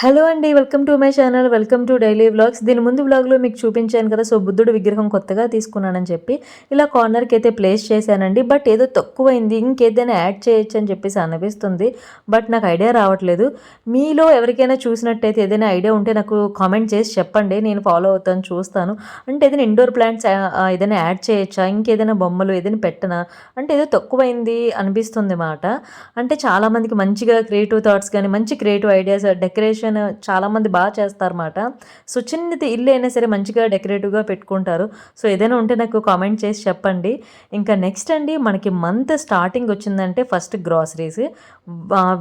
Hello అండి welcome to my channel welcome to daily vlogs. దీని ముందు వ్లాగ్లో మీకు చూపించాను కదా సో బుద్ధుడు విగ్రహం కొత్తగా తీసుకున్నానని చెప్పి ఇలా కార్నర్కి అయితే ప్లేస్ చేశానండి. బట్ ఏదో తక్కువైంది ఇంకేదైనా యాడ్ చేయొచ్చు అని చెప్పేసి అనిపిస్తుంది బట్ నాకు ఐడియా రావట్లేదు. మీలో ఎవరికైనా చూసినట్టయితే ఏదైనా ఐడియా ఉంటే నాకు కామెంట్ చేసి చెప్పండి నేను ఫాలో అవుతాను చూస్తాను. అంటే ఏదైనా ఇండోర్ ప్లాంట్స్ ఏదైనా యాడ్ చేయొచ్చా ఇంకేదైనా బొమ్మలు ఏదైనా పెట్టనా? అంటే ఏదో తక్కువైంది అనిపిస్తుంది మాట. అంటే చాలామందికి మంచిగా క్రియేటివ్ థాట్స్ కానీ మంచి క్రియేటివ్ ఐడియాస్ డెకరేషన్ చాలామంది బాగా చేస్తారన్నమాట. సో చిన్నది ఇల్లు అయినా సరే మంచిగా డెకరేటివ్గా పెట్టుకుంటారు. సో ఏదైనా ఉంటే నాకు కామెంట్ చేసి చెప్పండి. ఇంకా నెక్స్ట్ అండి మనకి మంత్ స్టార్టింగ్ వచ్చిందంటే ఫస్ట్ గ్రాసరీస్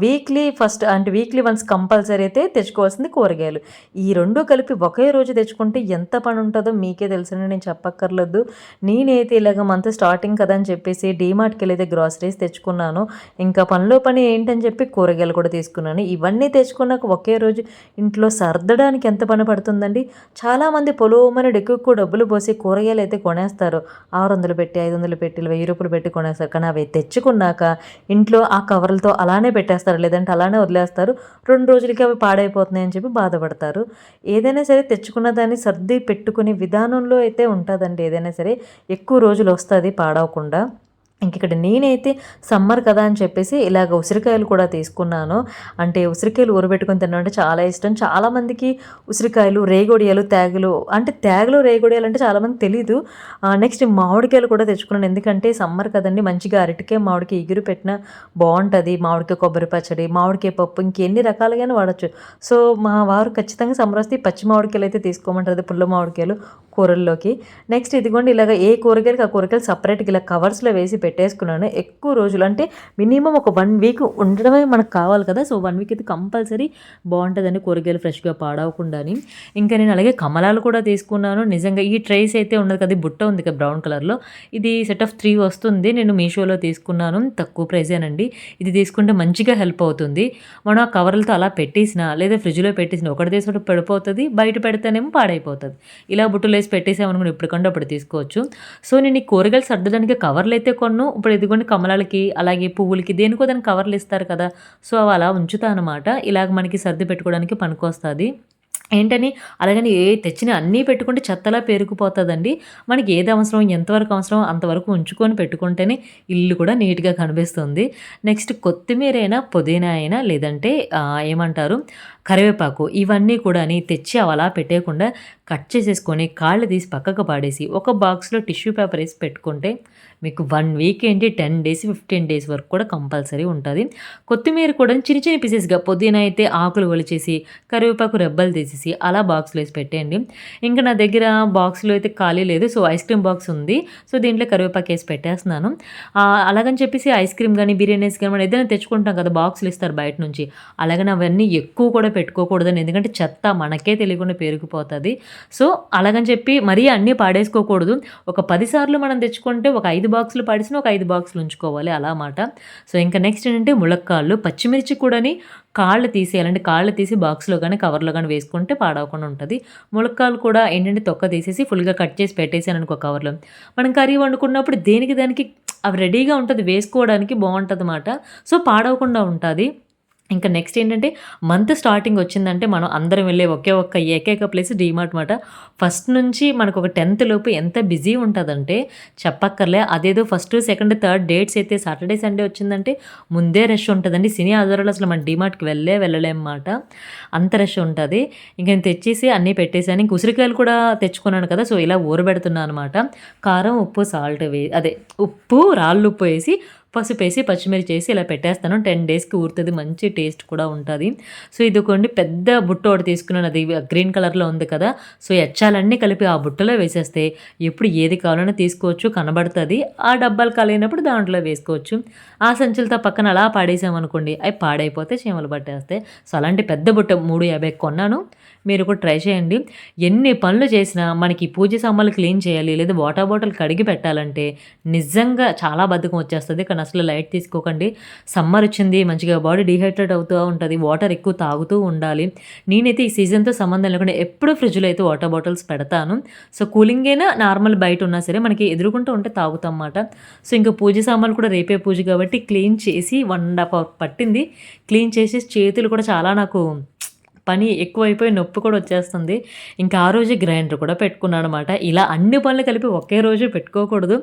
వీక్లీ ఫస్ట్ అంటే వీక్లీ వన్స్ కంపల్సరీ అయితే తెచ్చుకోవాల్సింది కూరగాయలు. ఈ రెండు కలిపి ఒకే రోజు తెచ్చుకుంటే ఎంత పని ఉంటుందో మీకే తెలుసండి నేను చెప్పక్కర్లేదు. నేనైతే ఇలాగ మంత్ స్టార్టింగ్ కదా అని చెప్పేసి డీమార్ట్కి వెళ్ళి గ్రాసరీస్ తెచ్చుకున్నాను. ఇంకా పనిలో పని ఏంటని చెప్పి కూరగాయలు కూడా తీసుకున్నాను. ఇవన్నీ తెచ్చుకున్నాక ఒకే రోజు ఇంట్లో సర్దడానికి ఎంత పని పడుతుందండి? చాలామంది పొలవమని ఎక్కువ డబ్బులు పోసి కూరగాయలు అయితే కొనేస్తారు. ఆరు వందలు పెట్టి ఐదు వందలు పెట్టి వెయ్యి రూపాయలు పెట్టి కొనేస్తారు. కానీ అవి తెచ్చుకున్నాక ఇంట్లో ఆ కవర్లతో అలానే పెట్టేస్తారు. లేదంటే అలానే వదిలేస్తారు. రెండు రోజులకి అవి పాడైపోతున్నాయి అని చెప్పి బాధపడతారు. ఏదైనా సరే తెచ్చుకున్న దాన్ని సర్ది పెట్టుకునే విధానంలో అయితే ఉంటుందండి. ఏదైనా సరే ఎక్కువ రోజులు వస్తుంది పాడవకుండా. ఇంక ఇక్కడ నేనైతే సమ్మర్ కదా అని చెప్పేసి ఇలాగ ఉసిరికాయలు కూడా తీసుకున్నాను. అంటే ఉసిరికాయలు ఊరబెట్టుకొని తినడం అంటే చాలా ఇష్టం. చాలామందికి ఉసిరికాయలు రేగొడియాలు తేగలు అంటే తేగలు రేగొడియాలు అంటే చాలామంది తెలీదు. నెక్స్ట్ మామిడికాయలు కూడా తెచ్చుకున్నాను. ఎందుకంటే సమ్మర్ కదండి మంచిగా అరటికాయ మామిడికాయ ఎగురు పెట్టిన బాగుంటుంది. మామిడికాయ కొబ్బరి పచ్చడి మామిడికాయ పప్పు ఇంకెన్ని రకాలుగానే వాడచ్చు. సో మా వారు ఖచ్చితంగా సమ్మర్ వస్తే పచ్చి మామిడికాయలు అయితే తీసుకోమంటారు. పుల్ల మామిడికాయలు కూరల్లోకి. నెక్స్ట్ ఇదిగోండి ఇలాగ ఏ కూరగాయలకి ఆ కూరగాయలు సపరేట్గా ఇలా కవర్స్లో వేసి పెట్టేసుకున్నాను. ఎక్కువ రోజులు అంటే మినిమం ఒక వన్ వీక్ ఉండడమే మనకు కావాలి కదా. సో వన్ వీక్ అయితే కంపల్సరీ బాగుంటుందని కూరగాయలు ఫ్రెష్గా పాడవకుండాని. ఇంకా నేను అలాగే కమలాలు కూడా తీసుకున్నాను. నిజంగా ఈ ట్రైస్ అయితే ఉండదు కదా బుట్ట ఉంది కదా బ్రౌన్ కలర్లో. ఇది సెట్ ఆఫ్ త్రీ వస్తుంది. నేను మీషోలో తీసుకున్నాను. తక్కువ ప్రైజేనండి ఇది తీసుకుంటే మంచిగా హెల్ప్ అవుతుంది. మనం ఆ కవర్లతో అలా పెట్టేసిన లేదా ఫ్రిడ్జ్లో పెట్టేసిన ఒకటి తీసుకుంటే పడిపోతుంది బయట పెడితేనేమో పాడైపోతుంది. ఇలా బుట్టలు వేసి పెట్టేసామనుకుని ఎప్పటికంటే అప్పుడు తీసుకోవచ్చు. సో నేను ఈ కూరగాయలు సర్దడానికి కవర్లు అయితే కొన్ను ఇప్పుడు ఇదిగోండి కమలాలకి అలాగే పువ్వులకి దేనికో దానికి కవర్లు ఇస్తారు కదా. సో అవి అలా ఉంచుతా అనమాట ఇలాగ మనకి సర్ది పెట్టుకోవడానికి పనికొస్తుంది. ఏంటని? అలాగని ఏ తెచ్చిన అన్నీ పెట్టుకుంటే చెత్తలా పేరుకుపోతుందండి. మనకి ఏది అవసరం ఎంతవరకు అవసరం అంతవరకు ఉంచుకొని పెట్టుకుంటేనే ఇల్లు కూడా నీట్గా కనిపిస్తుంది. నెక్స్ట్ కొత్తిమీర అయినా పుదీనా అయినా లేదంటే ఏమంటారు? కరివేపాకు ఇవన్నీ కూడా తెచ్చి అలా పెట్టేయకుండా కట్ చేసేసుకొని కాళ్ళు తీసి పక్కకు పాడేసి ఒక బాక్స్లో టిష్యూ పేపర్ వేసి పెట్టుకుంటే మీకు వన్ వీక్ ఏంటి టెన్ డేస్ ఫిఫ్టీన్ డేస్ వరకు కూడా కంపల్సరీ ఉంటుంది. కొత్తిమీర కూడా చిన్న చిన్న పీసెస్గా పొద్దున అయితే ఆకులు ఒలిచేసి కరివేపాకు రెబ్బలు తీసేసి అలా బాక్స్లో వేసి పెట్టేయండి. ఇంకా నా దగ్గర బాక్స్లో అయితే ఖాళీ లేదు. సో ఐస్ క్రీమ్ బాక్స్ ఉంది. సో దీంట్లో కరివేపాకు వేసి పెట్టేస్తున్నాను. అలాగని చెప్పేసి ఐస్ క్రీమ్ కానీ బిర్యానీస్ కానీ మనం ఏదైనా తెచ్చుకుంటాం కదా బాక్సులు ఇస్తారు బయట నుంచి. అలాగని అవన్నీ ఎక్కువ కూడా పెట్టుకోకూడదని ఎందుకంటే చెత్త మనకే తెలియకుండా పెరిగిపోతుంది సో అలాగని చెప్పి మరీ అన్నీ పాడేసుకోకూడదు. ఒక పదిసార్లు మనం తెచ్చుకుంటే ఒక ఐదు బాక్సులు పాడేసిన ఒక ఐదు బాక్సులు ఉంచుకోవాలి అలా మాట. సో ఇంకా నెక్స్ట్ ఏంటంటే ములక్కాళ్ళు పచ్చిమిర్చి కూడాని కాళ్ళు తీసేయాలంటే కాళ్ళు తీసి బాక్స్లో కానీ కవర్లో కానీ వేసుకుంటే పాడవకుండా ఉంటుంది. ములక్కాలు కూడా ఏంటంటే తొక్క తీసేసి ఫుల్గా కట్ చేసి పెట్టేసాను అనుకో కవర్లో. మనం కర్రీ వండుకున్నప్పుడు దేనికి దానికి అవి రెడీగా ఉంటుంది వేసుకోవడానికి బాగుంటుంది అన్నమాట సో పాడవకుండా ఉంటుంది. ఇంకా నెక్స్ట్ ఏంటంటే మంత్ స్టార్టింగ్ వచ్చిందంటే మనం అందరం వెళ్ళే ఒకే ఒక్క ఏకైక ప్లేస్ డీమార్ట్ మాట. ఫస్ట్ నుంచి మనకు ఒక టెన్త్ లోపు ఎంత బిజీ ఉంటుందంటే చెప్పక్కర్లే. అదేదో ఫస్ట్ సెకండ్ థర్డ్ డేట్స్ అయితే సాటర్డే సండే వచ్చిందంటే ముందే రష్ ఉంటుందండి. సినీ ఆధారాలు అసలు మన డీమార్ట్కి వెళ్ళే వెళ్ళలేమన్నమాట అంత రష్ ఉంటుంది. ఇంక నేను తెచ్చేసి అన్నీ పెట్టేశాను. ఇంక ఉసిరికాయలు కూడా తెచ్చుకున్నాను కదా సో ఇలా ఊరబెడుతున్నాను అనమాట కారం ఉప్పు సాల్ట్ వే అదే ఉప్పు రాళ్ళు ఉప్పు వేసి పసుపు వేసి పచ్చిమిర్చి చేసి ఇలా పెట్టేస్తాను. టెన్ డేస్కి ఊరుతుంది. మంచి టేస్ట్ కూడా ఉంటుంది. సో ఇది కొన్ని పెద్ద బుట్ట ఒకటి తీసుకున్నాను. అది గ్రీన్ కలర్లో ఉంది కదా. సో ఎచ్చాలన్నీ కలిపి ఆ బుట్టలో వేసేస్తే ఎప్పుడు ఏది కావాలన్నా తీసుకోవచ్చు కనబడుతుంది. ఆ డబ్బాలు కలిగినప్పుడు దాంట్లో వేసుకోవచ్చు. ఆ సంచులతో పక్కన అలా పాడేసామనుకోండి అవి పాడైపోతే చీమలు పట్టేస్తాయి. సో అలాంటి పెద్ద బుట్ట మూడు యాభై కొన్నాను. మీరు కూడా ట్రై చేయండి. ఎన్ని పనులు చేసినా మనకి పూజ సామాన్లు క్లీన్ చేయాలి లేదా వాటర్ బాటిల్ కడిగి పెట్టాలంటే నిజంగా చాలా బద్ధకం వచ్చేస్తుంది. కానీ అసలు లైట్ తీసుకోకండి. సమ్మర్ వచ్చింది మంచిగా బాడీ డిహైడ్రేట్ అవుతూ ఉంటుంది వాటర్ ఎక్కువ తాగుతూ ఉండాలి. నేనైతే ఈ సీజన్తో సంబంధం లేకుండా ఎప్పుడూ ఫ్రిడ్జ్లో అయితే వాటర్ బాటిల్స్ పెడతాను. సో కూలింగ్ అయినా నార్మల్ బయట ఉన్నా సరే మనకి ఎదురుకుంటూ ఉంటే తాగుతాం అన్నమాట సో ఇంకా పూజ సామాన్లు కూడా రేపే పూజ కాబట్టి క్లీన్ చేసి వన్ అండ్ హాఫ్ అవర్ పట్టింది. క్లీన్ చేసి చేతులు కూడా చాలా నాకు పని ఎక్కువైపోయి నొప్పి కూడా వచ్చేస్తుంది. ఇంకా ఆ రోజు గ్రైండర్ కూడా పెట్టుకున్నాను అనమాట ఇలా అన్ని పనులు కలిపి ఒకే రోజు పెట్టుకోకూడదు.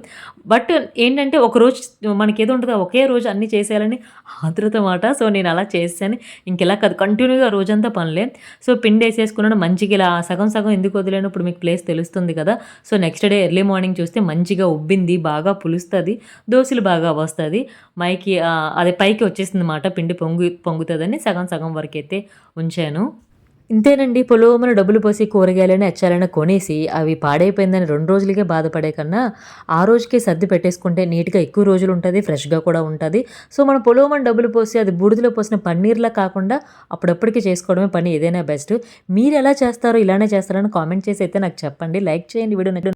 బట్ ఏంటంటే ఒక రోజు మనకి ఏదో ఉంటుంది ఒకే రోజు అన్ని చేసేయాలని ఆతృత మాట. సో నేను అలా చేశాను. ఇంక ఇలా కాదు కంటిన్యూగా రోజంతా పనులే. సో పిండి వేసేసుకున్నాను. మంచిగా ఇలా సగం సగం ఎందుకు వదిలేను? ఇప్పుడు మీకు ప్లేస్ తెలుస్తుంది కదా. So next day early morning చూస్తే మంచిగా ఉబ్బింది బాగా పులుస్తుంది దోశలు బాగా వస్తుంది. మైకి అది అదే పైకి వచ్చేసింది మాట పిండి పొంగు పొంగుతుందని సగం సగం వరకు అయితే ఉంచాను. ఇంతేనండి పొలోమన డబ్బులు పోసి కూరగాయలని ఎచ్చాలని కొనేసి అవి పాడైపోయిందని రెండు రోజులకే బాధపడే కన్నా ఆ రోజుకే సర్ది పెట్టేసుకుంటే నీట్గా ఎక్కువ రోజులు ఉంటుంది ఫ్రెష్గా కూడా ఉంటుంది. సో మన పొలోమన డబ్బులు పోసి అది బూడిదలో పోసిన పన్నీర్లా కాకుండా అప్పుడప్పటికి చేసుకోవడమే పని ఏదైనా బెస్ట్. మీరు ఎలా చేస్తారో ఇలానే చేస్తారని కామెంట్ చేసి అయితే నాకు చెప్పండి. లైక్ చేయండి వీడియో